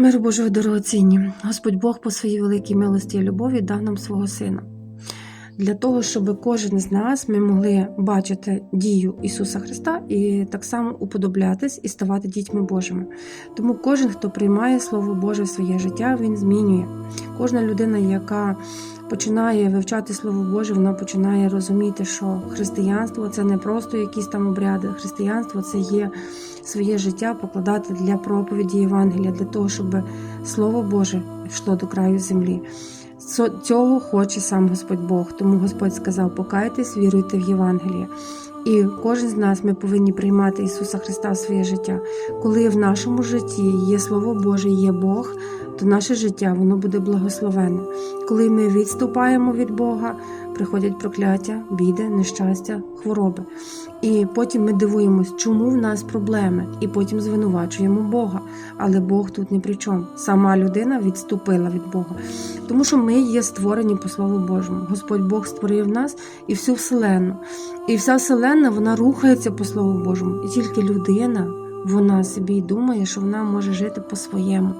Мир Божого дорогоцінні, Господь Бог по своїй великій милості і любові дав нам свого Сина. Для того, щоб кожен з нас ми могли бачити дію Ісуса Христа і так само уподоблятись і ставати дітьми Божими. Тому кожен, хто приймає Слово Боже в своє життя, він змінює. Кожна людина, яка починає вивчати Слово Боже, вона починає розуміти, що християнство це не просто якісь там обряди. Християнство це є своє життя покладати для проповіді Євангелія, для того, щоб Слово Боже йшло до краю землі. Цього хоче сам Господь Бог. Тому Господь сказав: покайтесь, віруйте в Євангеліє. І кожен з нас ми повинні приймати Ісуса Христа в своє життя. Коли в нашому житті є Слово Боже, є Бог, то наше життя воно буде благословенне. Коли ми відступаємо від Бога, приходять прокляття, біди, нещастя, хвороби. І потім ми дивуємось, чому в нас проблеми, і потім звинувачуємо Бога. Але Бог тут ні при чому. Сама людина відступила від Бога. Тому що ми є створені по Слову Божому. Господь Бог створив нас і всю вселенну. І вся вселенна вона рухається по Слову Божому. І тільки людина, вона собі думає, що вона може жити по-своєму.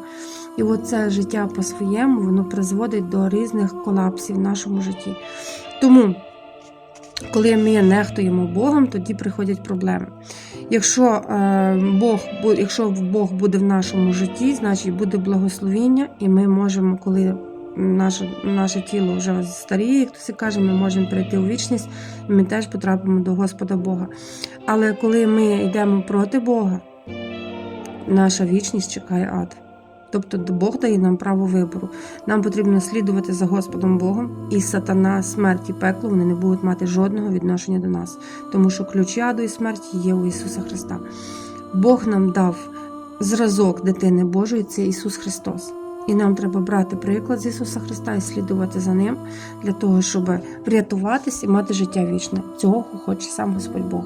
І от це життя по-своєму воно призводить до різних колапсів в нашому житті. Тому, коли ми нехтуємо Богом, тоді приходять проблеми. Якщо е, Бог, якщо Бог буде в нашому житті, значить буде благословіння, і ми можемо, коли наше, наше тіло вже старіє, як хтось каже, ми можемо прийти у вічність, і ми теж потрапимо до Господа Бога. Але коли ми йдемо проти Бога, наша вічність чекає ад. Тобто Бог дає нам право вибору. Нам потрібно слідувати за Господом Богом, і сатана, смерть і пекло вони не будуть мати жодного відношення до нас, тому що ключ аду і смерті є у Ісуса Христа. Бог нам дав зразок дитини Божої, це Ісус Христос. І нам треба брати приклад з Ісуса Христа і слідувати за Ним для того, щоб врятуватись і мати життя вічне. Цього хоче сам Господь Бог.